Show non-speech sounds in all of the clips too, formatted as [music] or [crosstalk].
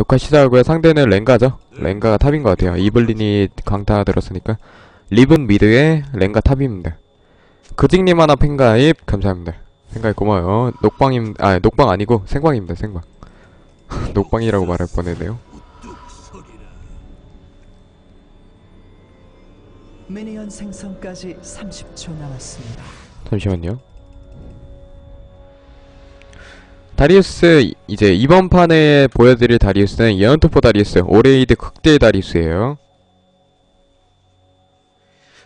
녹화 시작하고요. 상대는 랭가죠. 랭가가 탑인 것 같아요. 이블린이 강타 들었으니까. 리븐 미드에 랭가 탑입니다. 그직님 하나 팬가입 감사합니다. 팬가입 고마워요. 녹방임, 아, 녹방 아니고 생방입니다, 생방. [laughs] 녹방이라고 말할 뻔했네요. 미니언 생성까지 30초 남았습니다. 잠시만요. 다리우스 이- 이제 이번 판에 보여드릴 다리우스는 예언투포 다리우스 오레이드 극대 다리우스예요.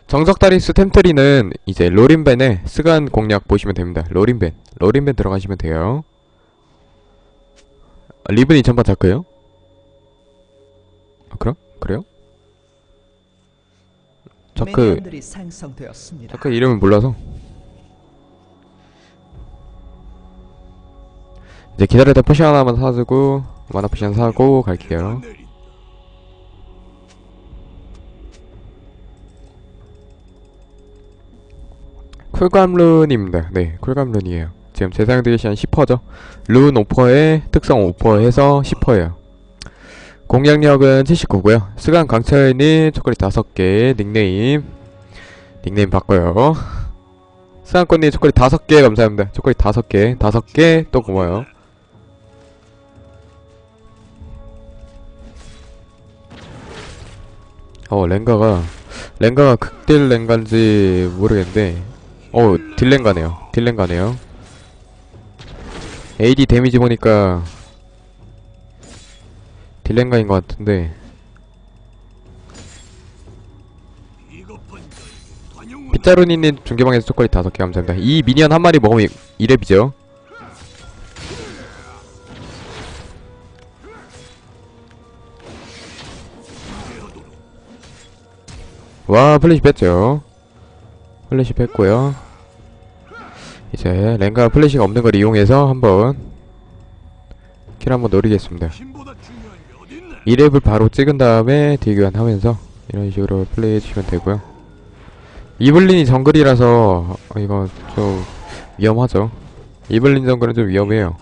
정석 다리우스 템트리는 이제 로린벤의 스간 공략 보시면 됩니다. 로린벤 로린벤 들어가시면 돼요. 아, 리븐이 전반 자크요? 아 그럼? 그래요? 자크. 자크 이름을 몰라서 이제 기다릴 때 포션 하나만 사주고 마나 포션 사고 갈게요. 쿨감룬입니다. 네 쿨감룬이에요. 지금 재사용되기 시한 10%죠? 룬 오퍼에 특성 오퍼 해서 10%예요. 공략력은 79고요. 스간 강철님 초콜릿 5개 닉네임. 닉네임 바꿔요. 스간꽃님 초콜릿 5개 감사합니다. 초콜릿 5개 5개 또 고마워요 어 랭가가 랭가가 극딜 랭가인지 모르겠는데 어 딜랭가네요. 딜랭가네요. AD 데미지 보니까 딜랭가인 것 같은데. 빗자루니님 중계방에서 초콜릿 5개 감사합니다. 이 미니언 한 마리 먹으면 2렙이죠 와 플래시 뺐죠. 플래시 뺐고요. 이제 랭가 플래시가 없는 걸 이용해서 한번 킬 한번 노리겠습니다. 2렙을 바로 찍은 다음에 딜교환 하면서 이런 식으로 플레이 해 주시면 되고요. 이블린이 정글이라서 어, 이거 좀 위험하죠. 이블린 정글은 좀 위험해요.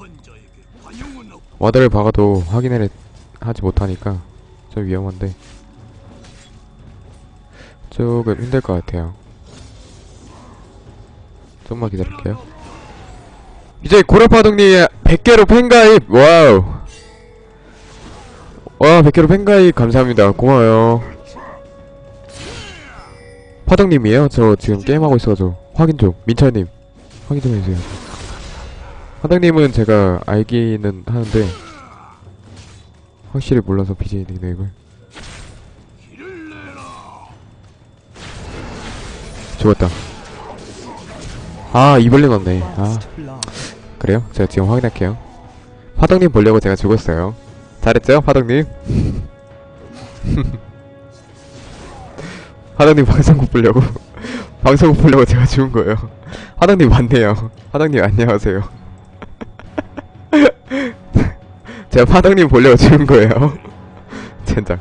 와드를 박아도 확인을 하지 못하니까 좀 위험한데 조금 힘들 것 같아요. 좀만 기다릴게요. 이제 고래파동님 100개로 팬가입! 와우! 와 100개로 팬가입! 감사합니다. 고마워요. 파동님이에요? 저 지금 게임하고 있어가지고. 확인 좀. 민철님. 확인 좀 해주세요. 파동님은 제가 알기는 하는데 확실히 몰라서 BJ 닉네임을 죽었다. 아 이벌린 왔네. 아. 그래요? 제가 지금 확인할게요. 화덕님 보려고 제가 죽었어요. 잘했죠? 화덕님? [laughs] 화덕님 방송국 보려고 [laughs] 방송국 보려고 제가 죽은 거예요. 화덕님 맞네요. 화덕님 안녕하세요. [laughs] 제가 화덕님 보려고 죽은 거예요. 젠장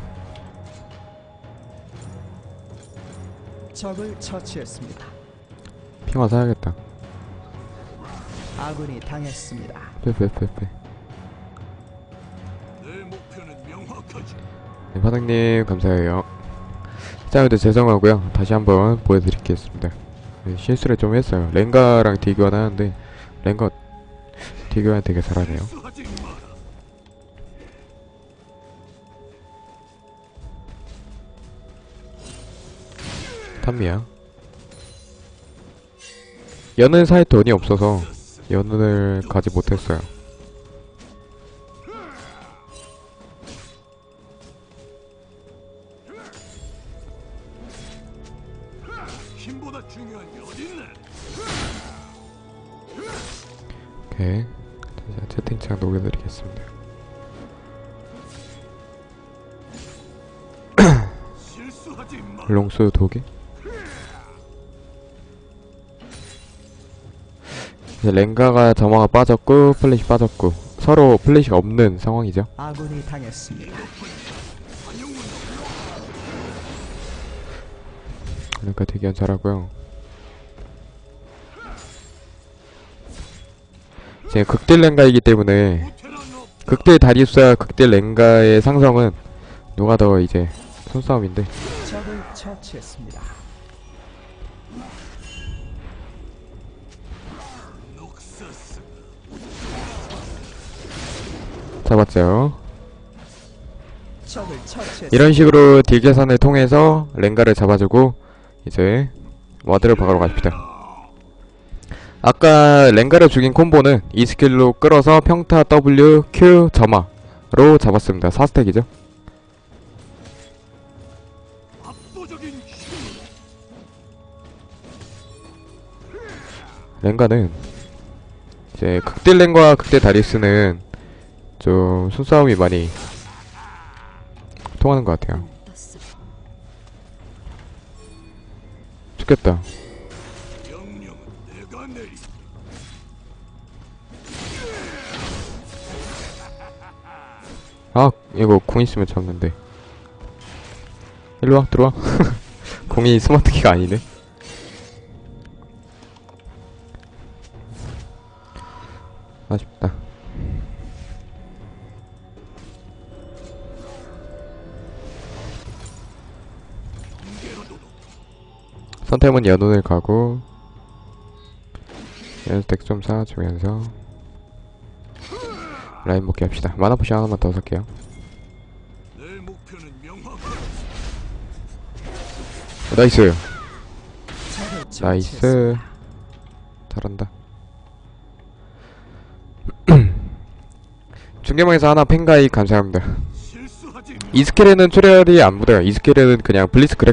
적을 처치했습니다. 핑화 사야겠다. 아군이 당했습니다. 빼빼빼빼. 네, 화덕님 감사해요. 시청자분들 죄송하고요. 다시 한번 보여드리겠습니다. 네, 실수를 좀 했어요. 랭가랑 디교환 하는데 랭가 디교환 되게 잘하네요 탐미야. 연은 살 돈이 없어서 연을 가지 못했어요. 힘보다 중요한 게 어딨네? 오케이. 자, 채팅창 녹여드리겠습니다. 실수하지 마. 롱수 도개 이제 랭가가 점화가 빠졌고 플래시 빠졌고 서로 플래시가 없는 상황이죠 아군이 당했습니다. 그러니까 되게 잘하고요 이제 극딜 랭가이기 때문에. 극딜 다리우스와 극딜 랭가의 상성은 누가 더 이제 손싸움인데 적을 처치했습니다. 잡았죠. 이런 식으로 딜 계산을 통해서 랭가를 잡아주고 이제 와드를 박으러 갑시다. 아까 랭가를 죽인 콤보는 이 스킬로 끌어서 평타 W Q 점화로 잡았습니다. 4스택이죠. 압도적인 힘 랭가는 이제 극딜 랭과 극딜 다리스는 좀 손싸움이 많이 통하는 것 같아요. 죽겠다. 아 이거 공 있으면 잡는데 일로와 들어와 [laughs] 공이 스마트키가 아니네 선택은 연운을 가고 연스택 좀 쌓아주면서 라인 먹기 합시다. 마나 포션 하나만 더 살게요. 명확 나이스. 나이스. 잘한다. [clears throat] 중계방에서 하나 팬가이 감사합니다. 이 스킬에는 초렬이 안 묻어요. 이 스킬에는 그냥 블리스 그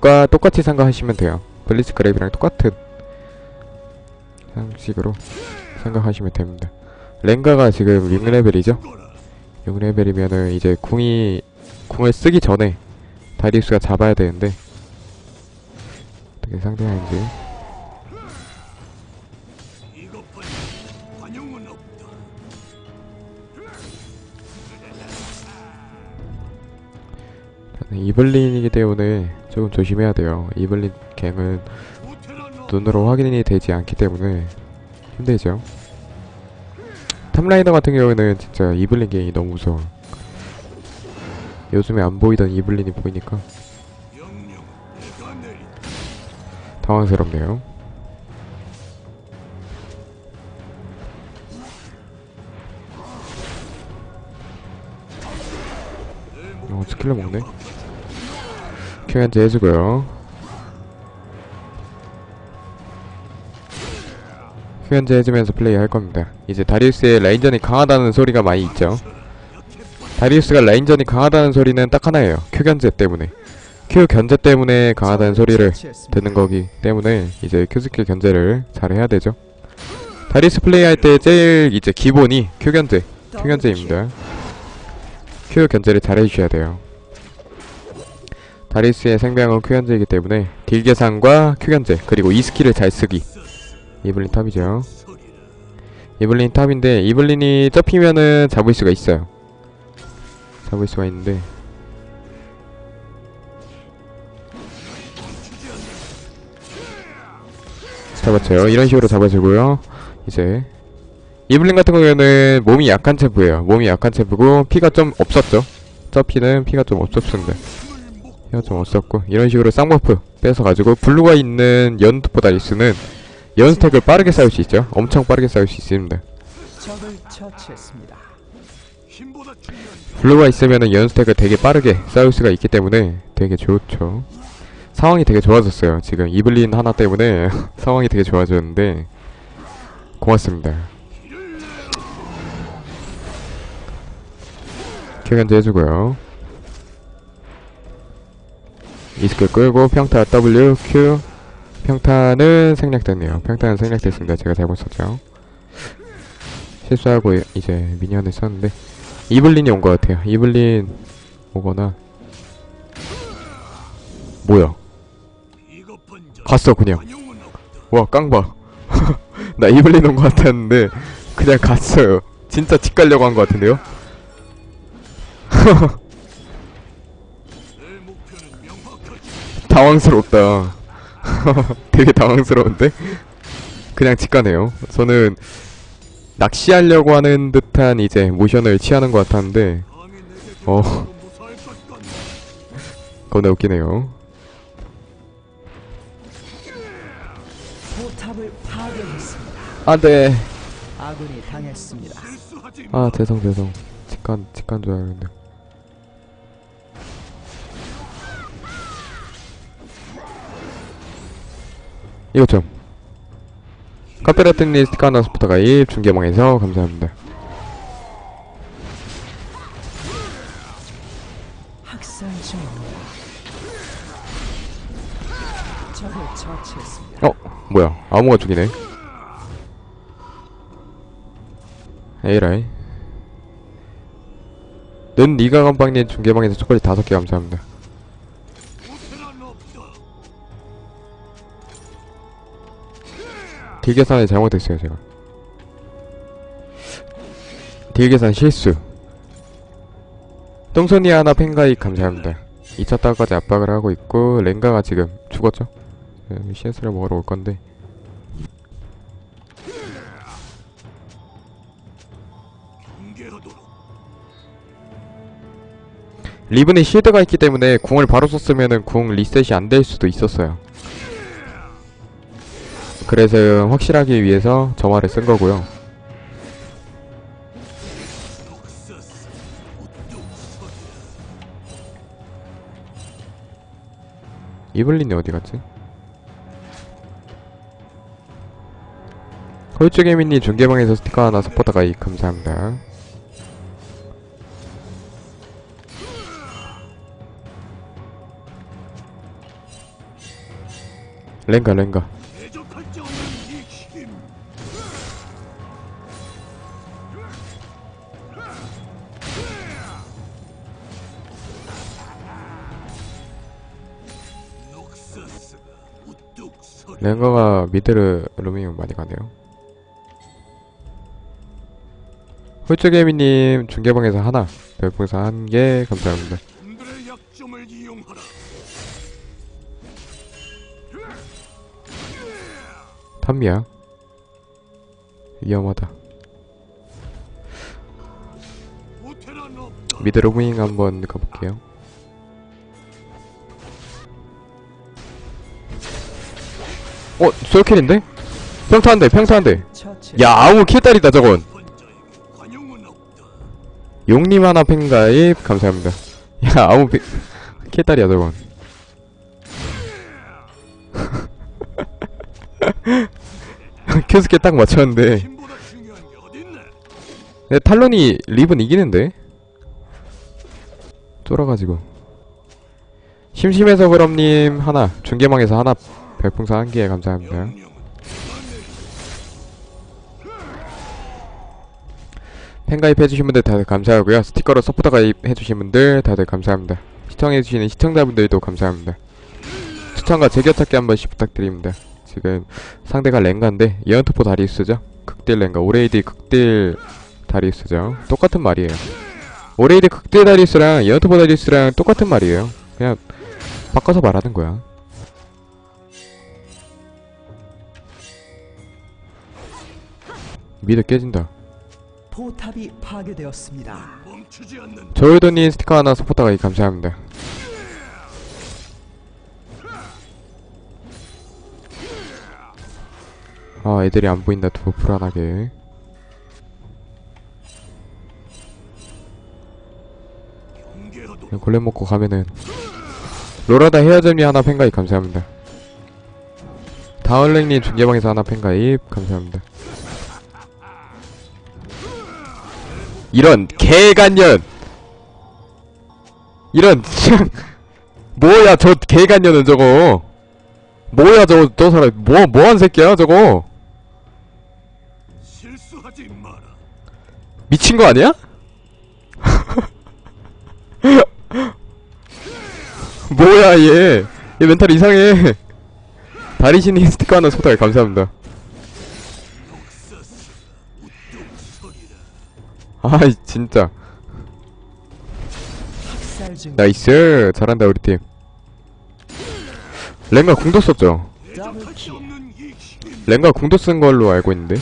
랩과 똑같이 생각하시면 돼요. 블리스 그랩이랑 똑같은 형식으로 생각하시면 됩니다. 랭가가 지금 6레벨이죠? 거라 6레벨이면은 이제 궁이 궁을 쓰기 전에 다리우스가 잡아야 되는데 어떻게 상대하는지 이블린이기 때문에 조금 조심해야 돼요. 이블린 갱은 눈으로 확인이 되지 않기 때문에 힘들죠. 탑라이너 같은 경우는 진짜 이블린 갱이 너무 무서워. 요즘에 안 보이던 이블린이 보이니까 당황스럽네요. 어, 스킬러 먹네. 큐 현재 해주고요. 큐 현재 해주면서 플레이 할 겁니다. 이제 다리우스의 라인전이 강하다는 소리가 많이 있죠. 다리우스가 라인전이 강하다는 소리는 딱 하나예요. 큐 견제 때문에. 큐 견제 때문에 강하다는 소리를. 듣는 거기 때문에 이제 큐 스킬 견제를 잘 해야 되죠. 다리우스 플레이할 때 제일 이제 기본이 큐 견제, 큐 견제입니다. 큐 견제를 잘 해주셔야 돼요. 다리우스의 생명은 큐 견제이기 때문에 딜 계산과 큐 견제 그리고 이 스킬을 잘 쓰기. 이블린 탑이죠. 이블린 탑인데 이블린이 접히면은 잡을 수가 있어요. 잡을 수가 있는데 잡았죠. 이런 식으로 잡아주고요. 이제 이블린 같은 경우에는 몸이 약한 챔프예요. 몸이 약한 챔프고 피가 좀 없었죠. 저피는 피가 좀 없었습니다. 피가 좀 없었고 이런 식으로 쌍버프 뺏어가지고 블루가 있는 연투보다 리스는 연스택을 빠르게 쌓을 수 있죠. 엄청 빠르게 쌓을 수 있습니다. 블루가 있으면은 연스택을 되게 빠르게 쌓을 수가 있기 때문에 되게 좋죠. 상황이 되게 좋아졌어요. 지금 이블린 하나 때문에 [laughs] 상황이 되게 좋아졌는데 고맙습니다. 큐견제 해주고요. 이스킬 끌고 평타 W Q 평타는 생략됐네요. 평타는 생략됐습니다. 제가 잘못 썼죠. 실수하고 이제 미니언을 썼는데 이블린이 온 것 같아요. 이블린 오거나 뭐야? 갔어 그냥. 와 깡봐. [laughs] 나 이블린 온 것 같았는데 그냥 갔어요. 진짜 집 가려고 한 것 같은데요? [laughs] 당황스럽다. [laughs] 되게 당황스러운데? 그냥 집 가네요. 저는 낚시하려고 하는 듯한 이제 모션을 취하는 것 같았는데 어. 겁나 웃기네요. 안돼. 아 죄송 죄송 직관 직관 줄 알았는 이것 좀. 카페라트니 스티커 하나 스포터 가입 중계망에서 감사합니다. 어 뭐야. 아무가 죽이네. 에이라이. 는 니가 감방님 중계방에서 초콜릿 다섯 개 감사합니다 딜 계산이 잘못했어요 제가. 딜 계산 실수. 똥손이 하나 팬가입 감사합니다. 2차 따까지 압박을 하고 있고 랭가가 지금 죽었죠? 네, CS를 먹으러 올 건데. 리븐에 실드가 있기 때문에 궁을 바로 썼으면은 궁 리셋이 안 될 수도 있었어요 그래서 확실하기 위해서 저 말을 쓴 거고요. 이블린이 어디 갔지? 홀쭉개미님 중계방에서 스티커 하나 서포터 가입 감사합니다. 랭가 랭가 랭가가 미드를 루밍 많이 가네요. 홀쭉개미님 중계방에서 하나 별풍선 한 개 감사합니다. 탐미야 위험하다. 미드 로밍 한번 가볼게요. 어, 솔킬인데? 평타한대, 평타한대. 야, 아우 킬딸이다 저건. 용님 하나 팬가입 감사합니다. 야, 아우 피... 킬딸이야 저건. [laughs] 큐스케 딱 맞췄는데. 내 탈론이 립은 이기는데? 쫄아가지고 심심해서 그럼님 하나 중계망에서 하나 별풍선 한개 감사합니다. 명령은 팬가입해주신 분들 다들 감사하고요. 스티커로 서포터 가입해주신 분들 다들 감사합니다. 시청해주시는 시청자분들도 감사합니다. 추천과 제껴찾기 한 번씩 부탁드립니다. 지금 상대가 랭가인데 예언투포 다리우스죠? 극딜 랭가 오레이디 극딜 다리우스죠? 똑같은 말이에요. 오레이디 극딜 다리우스랑 예언투포 다리우스랑 똑같은 말이에요. 그냥 바꿔서 말하는 거야 미드 깨진다 포탑이 파괴되었습니다. 멈추지 않는 조효도님 스티커 하나 서포터 가입 감사합니다. 아 애들이 안 보인다 두고 불안하게 골렘 먹고 가면은 로라다 헤어점이 하나 팬가입 감사합니다. 다얼랭님 중계방에서 하나 팬가입 감사합니다. 이런 개간년 이런 참 뭐야 저 개간년은 저거 뭐야 저거 저 사람 뭐 뭐한 새끼야 저거. 미친 거 아니야? [laughs] 뭐야 얘. 얘 멘탈 이상해. 다리신이 스티커 하나 소다에 감사합니다. 아이 진짜. 나이스. 잘한다 우리 팀. 랭가 궁도 썼죠. 랭가 궁도 쓴 걸로 알고 있는데.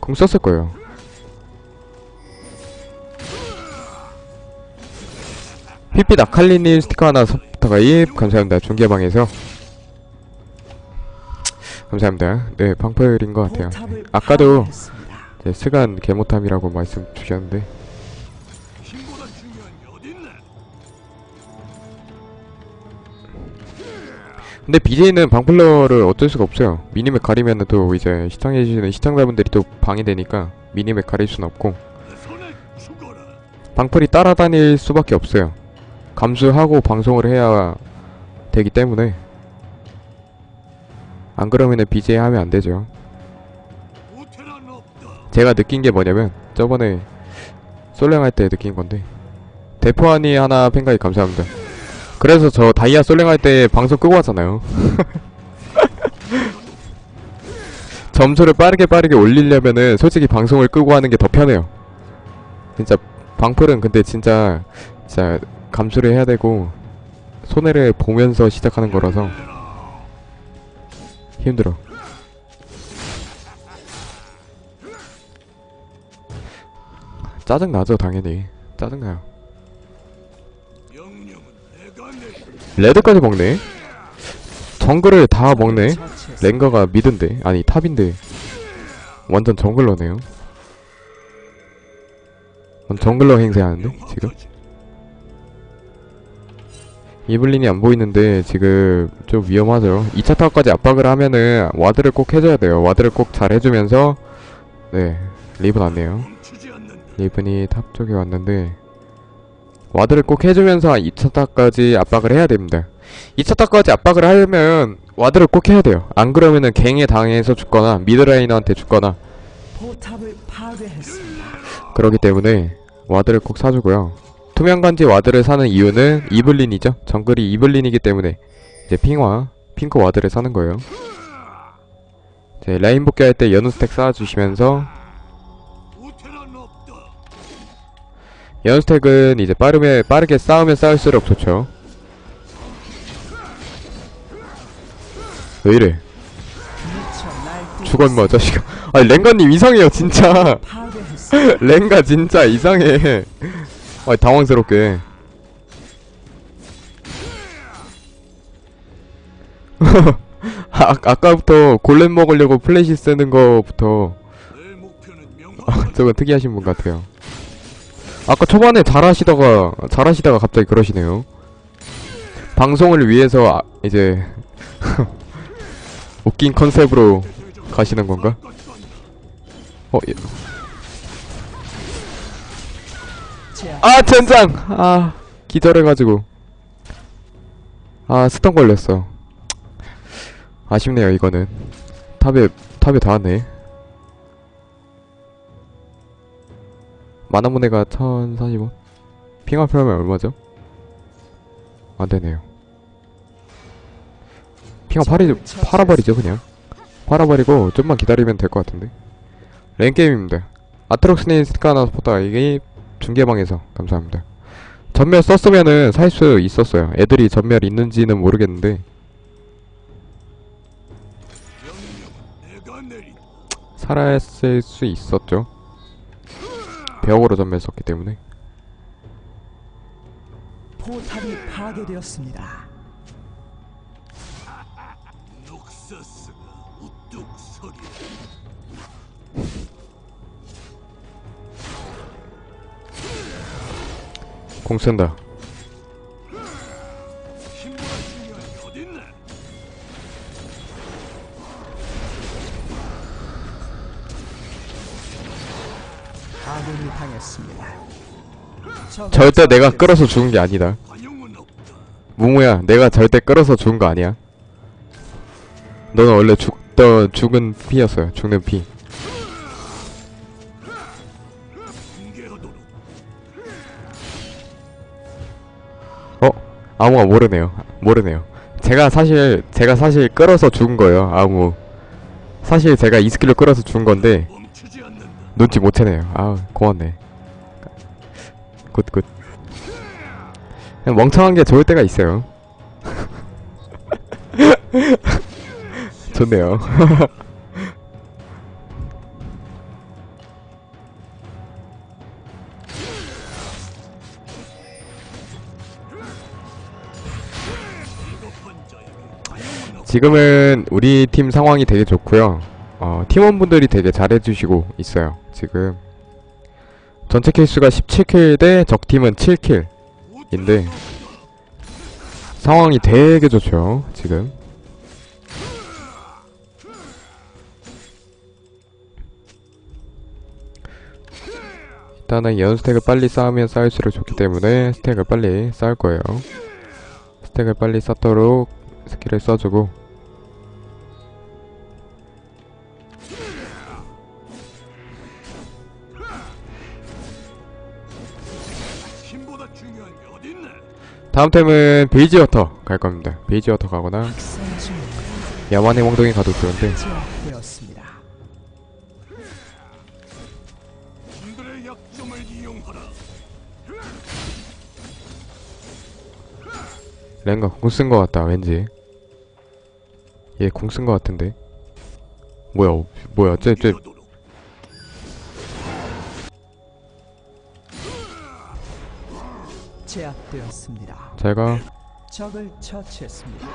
공 썼을 거예요. 휘빛 아칼리님 스티커 하나 서부터 가입 감사합니다. 중계방에서 감사합니다. 네 방풀인 것 같아요. 아까도 파괴했습니다. 네, 스간 개모탐이라고 말씀 주셨는데? 근데 BJ는 방플러를 어쩔 수가 없어요. 미니맵 가리면은 또 이제 시청해주시는 시청자분들이 또 방해되니까 미니맵 가릴 수는 없고. 방풀이 따라다닐 수밖에 없어요. 감수하고 방송을 해야 되기 때문에 안 그러면은 BJ 하면 안 되죠. 제가 느낀 게 뭐냐면 저번에 솔랭 할 때 느낀 건데 대포하니 하나 팬가입 감사합니다. 그래서 저 다이아 솔랭 할 때 방송 끄고 왔잖아요. [laughs] 점수를 빠르게 빠르게 올리려면은 솔직히 방송을 끄고 하는 게 더 편해요. 진짜 방풀은 근데 진짜 진짜 감수를 해야 되고 손해를 보면서 시작하는 거라서 힘들어. 짜증 나죠 당연히 짜증 나요. 명령은 내가 내. 레드까지 먹네. 정글을 다 먹네. 랭가가 미드인데 아니 탑인데 완전 정글러네요. 정글러 행세하는데 지금 이블린이 안 보이는데 지금 좀 위험하죠. 2차 타워까지 압박을 하면은 와드를 꼭 해줘야 돼요. 와드를 꼭 잘 해주면서 네 리븐 왔네요. 리븐이 탑 쪽에 왔는데 와드를 꼭 해주면서 2차 타까지 압박을 해야 됩니다. 2차 타까지 압박을 하려면 와드를 꼭 해야 돼요. 안 그러면은 갱에 당해서 죽거나 미드라이너한테 죽거나. 그러기 때문에 와드를 꼭 사주고요. 투명간지 와드를 사는 이유는 이블린이죠. 정글이 이블린이기 때문에 이제 핑화, 핑크 와드를 사는 거예요. 이제 라인 복귀할 때 연우 스택 쌓아주시면서 연우 스택은 이제 빠르게 빠르게 쌓으면 쌓을수록 좋죠. 왜 이래? 임마 자식아. [laughs] 아니 랭가님 이상해요 진짜. [laughs] 랭가 진짜 이상해. 아 당황스럽게. [laughs] 아, 아까부터 골렘 먹으려고 플래시 쓰는 거부터. 아, 저건 특이하신 분 같아요. 아까 초반에 잘하시다가 잘하시다가 갑자기 그러시네요. 방송을 위해서 아, 이제 [laughs] 웃긴 컨셉으로 가시는 건가? 어, 예. 아 젠장! 아 기절해가지고 아 스턴 걸렸어. 아쉽네요 이거는. 탑에 탑에 닿았네. 만화문해가 1045. 핑화표하면 얼마죠? 안되네요. 핑화 팔이, 팔아버리죠 그냥. 팔아버리고 좀만 기다리면 될 것 같은데. 랭게임입니다. 아트록스님 스카나 스포터 이게 중계방에서 감사합니다. 전멸 썼으면은 살 수 있었어요. 애들이 전멸 있는지는 모르겠는데. 살았을 수 있었죠. 벽으로 전멸 썼기 때문에 포탑이 파괴되었습니다. 녹서스가 우뚝 서리. 공 쓴다. 아군이 당했습니다. 절대 내가. 끌어서 죽은 게 아니다. 무무야, 내가 절대 끌어서 죽은 거 아니야. 너는 원래 죽던 죽은 피였어요. 죽는 피. 어? 아무가 모르네요. 모르네요. 제가 사실 제가 사실 끌어서 죽은 거예요. 아무. 사실 제가 이 스킬로 끌어서 죽은 건데 놓지 못해네요. 아우 고맙네. 굿굿. 그냥 멍청한 게 좋을 때가 있어요. [laughs] 좋네요. [laughs] 지금은 우리 팀 상황이 되게 좋고요. 어, 팀원분들이 되게 잘해주시고 있어요. 지금 전체 킬수가 17킬 대 적팀은 7킬인데 상황이 되게 좋죠. 지금 일단은 연 스택을 빨리 쌓으면 쌓을수록 좋기 때문에 스택을 빨리 쌓을 거예요. 스택을 빨리 쌓도록 스킬을 써주고 다음 템은 베이지워터 갈 겁니다. 베이지워터 가거나 야만의 몽둥이 가도 좋은데. 랭가 궁쓴거 같다 왠지 얘궁쓴거 같은데 뭐야 어, 뭐야 쟤쟤 제압되었습니다. 잘가 적을 처치했습니다.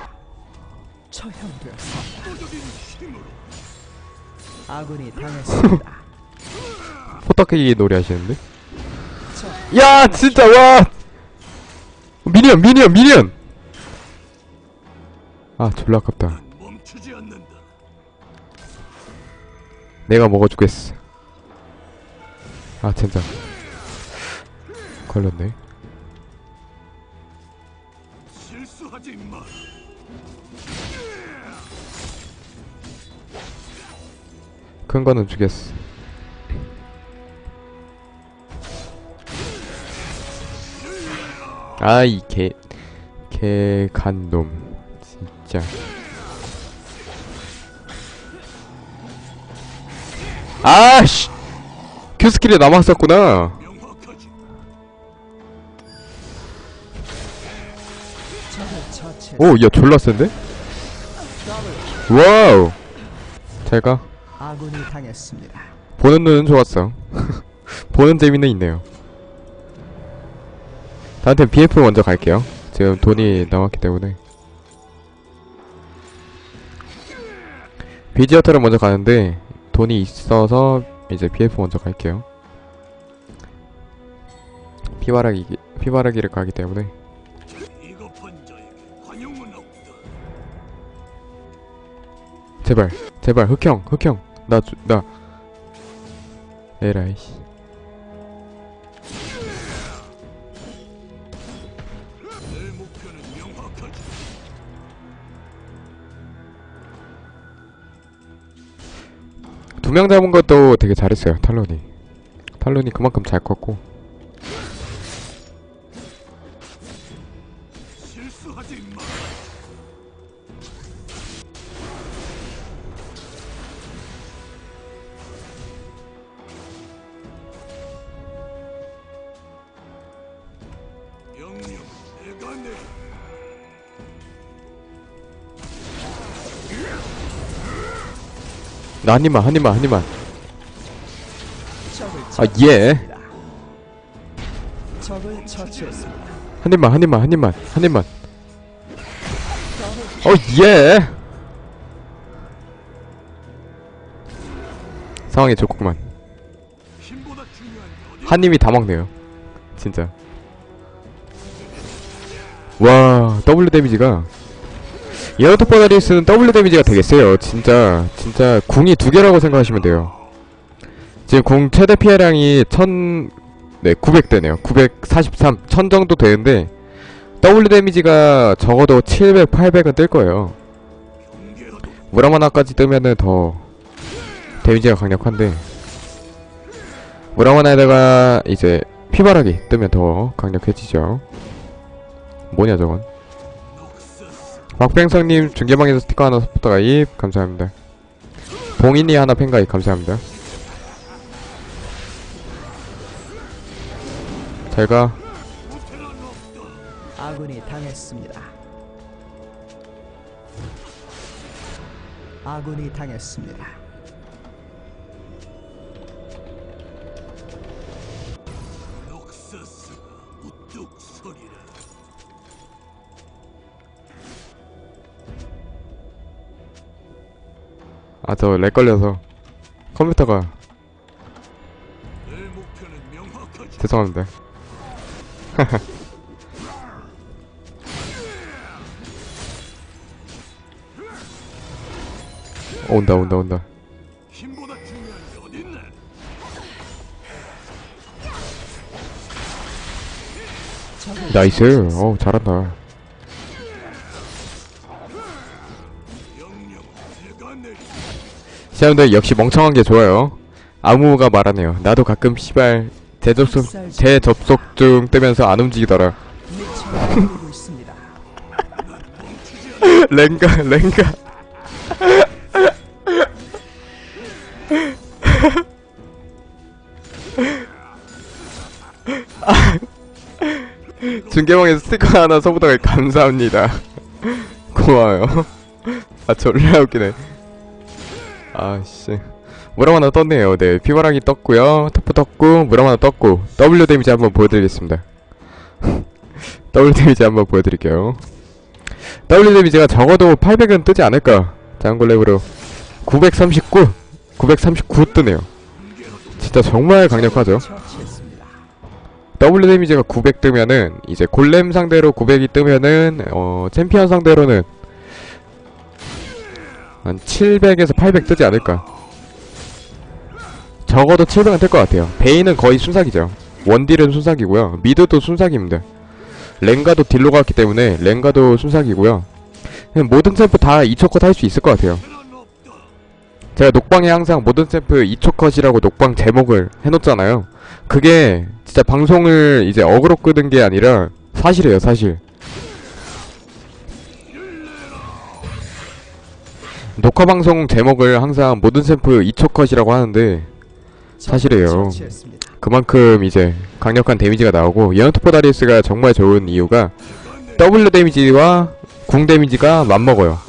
처형되었습니다. 아군이 당했습니다. [laughs] 포탁기 놀이 하시는데 적야 진짜 와 미니언 미니언 미니언 아 졸라 아깝다. 내가 먹어주겠어 아 진짜 걸렸네 큰 거는 주겠어. 아이 개 개간 놈 진짜. 아씨! 큐 스킬이 남았었구나. 명확하지. 적을 처치. 오야 졸라 센데? 와우! 잘가 아군이 당했습니다. 보는 눈은 좋았어. [laughs] 보는 재미는 있네요. 다한테 BF 먼저 갈게요. 지금 돈이 남았기 때문에. 비지어터를 먼저 가는데 돈이 있어서 이제 BF 먼저 갈게요. 피바라기 피바라기를 가기 때문에 제발 제발 흑형 흑형. 나 나. 에라이씨. 내 목표는 명확하지. 두명 잡은 것도 되게 잘했어요 탈론이. 탈론이 그만큼 잘 컸고 한 입만 한 입만 한 입만 아, 예. 처치했습니다. 한 입만 한 입만 한 입만 한 입만 어예 상황이 좋구만? 한 입이 다 먹네요 진짜 와 W 데미지가 예어토 포나리스는 W 데미지가 되게 세요 진짜 진짜 궁이 두 개라고 생각하시면 돼요 지금 궁 최대 피해량이 1000 네, 900대네요. 943, 1000 정도 되는데 W 데미지가 적어도 700, 800은 뜰 거예요. 무라마나까지 뜨면은 더 데미지가 강력한데 무라마나에다가 이제 피바라기 뜨면 더 강력해지죠. 뭐냐 저건? 박병성님 중계방에서 스티커 하나 서포터 가입 감사합니다. 봉인이 하나 팬 가입 감사합니다. 잘가. 아군이 당했습니다. 아군이 당했습니다. 아 저 렉 걸려서 컴퓨터가. 죄송합니다 [laughs] 온다 온다 온다? 적을 나이스 어우 잘한다 시험들 역시 멍청한 게 좋아요. 아무가 말하네요. 나도 가끔 시발 재접속 중 뜨면서 안 움직이더라. 랭가 랭가. 중계방에서 스티커 하나 서부다가 감사합니다. 고마워요. 아 졸라 웃기네 아씨. 무람 하나 떴네요. 네 피바랑이 떴고요. 터프 떴고 무람 하나 떴고 W 데미지 한번 보여드리겠습니다. [laughs] W 데미지 한번 보여드릴게요. W 데미지가 적어도 800은 뜨지 않을까. 장골랩으로. 939 939 뜨네요. 진짜 정말 강력하죠. W 데미지가 900 뜨면은 이제 골렘 상대로 900이 뜨면은 어 챔피언 상대로는 한 700에서 800 뜨지 않을까 적어도 700은 뜰 것 같아요 베인은 거의 순삭이죠 원딜은 순삭이고요 미드도 순삭입니다 랭가도 딜로 갔기 때문에 랭가도 순삭이고요 모든 챔프 다 2초 컷 할 수 있을 것 같아요. 제가 녹방에 항상 모든 챔프 2초 컷이라고 녹방 제목을 해놓잖아요. 그게 진짜 방송을 이제 어그로 끄는 게 아니라 사실이에요, 사실. 녹화 방송 제목을 항상 모든 챔프 2초 컷이라고 하는데 사실이에요. 그만큼 이제 강력한 데미지가 나오고 예언토포다리스가 정말 좋은 이유가 W 데미지와 궁 데미지가 맞먹어요.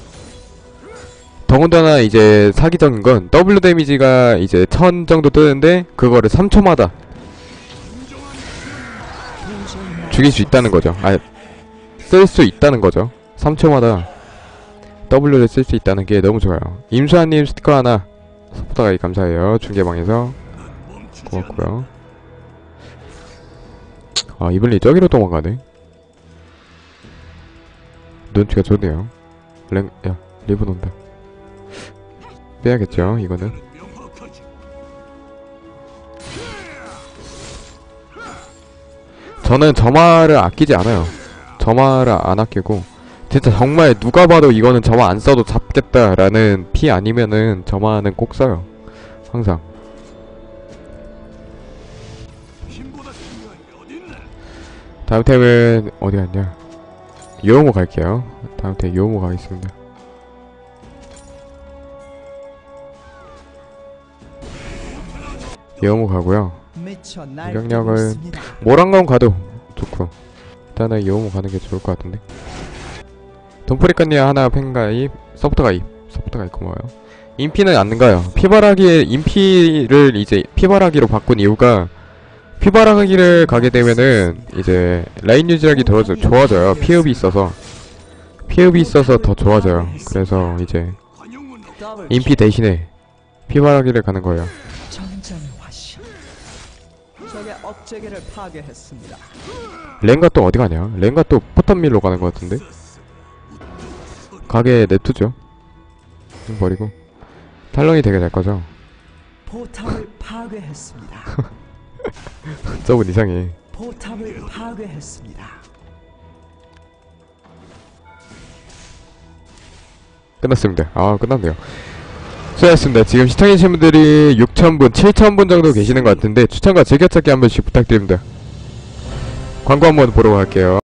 더군다나 이제 사기적인 건 W 데미지가 이제 1000 정도 뜨는데 그거를 3초마다 죽일 수 있다는 거죠. 아, 쓸 수 있다는 거죠. 3초마다 W를 쓸 수 있다는 게 너무 좋아요. 임수아님 스티커 하나 서포터가 감사해요. 중계방에서. 고맙고요. 아 이블리 저기로 도망가네. 눈치가 좋네요. 랭, 야 리본 온다. 빼야겠죠 이거는. 저는 점화를 아끼지 않아요. 점화를 안 아끼고 진짜 정말 누가 봐도 이거는 점화 안 써도 잡겠다라는 피 아니면은 점화는 꼭 써요. 항상. 다음 템은 어디 갔냐? 요모 갈게요. 다음 템 요모 가겠습니다. 요모 가고요. 공격력은. 모란건 가도 좋고 일단은 요모 가는 게 좋을 것 같은데. 돈프리카니아 하나 팬가입, 서부터 가입, 서부터 가입 고마워요. 인피는 안 가요. 피바라기에 인피를 이제 피바라기로 바꾼 이유가 피바라기를 가게 되면은 이제 라인 유지하기 더 좋- 좋아져요. 피흡이 있어서 피흡이 있어서 더 좋아져요. 그래서 이제 인피 대신에 피바라기를 가는 거예요. 랭가 또 어디 가냐? 랭가 또 포탄밀로 가는 것 같은데? 가게 냅두죠. 좀 버리고 탈론이 되게 잘 거죠. 포탑을 파괴했습니다. [laughs] 저분 이상해. 포탑을 파괴했습니다. 끝났습니다. 아 끝났네요. 수고하셨습니다. 지금 시청해주신 분들이 6,000분, 7,000분 정도 계시는 것 같은데 추천과 즐겨찾기 한 번씩 부탁드립니다. 광고 한번 보러 갈게요.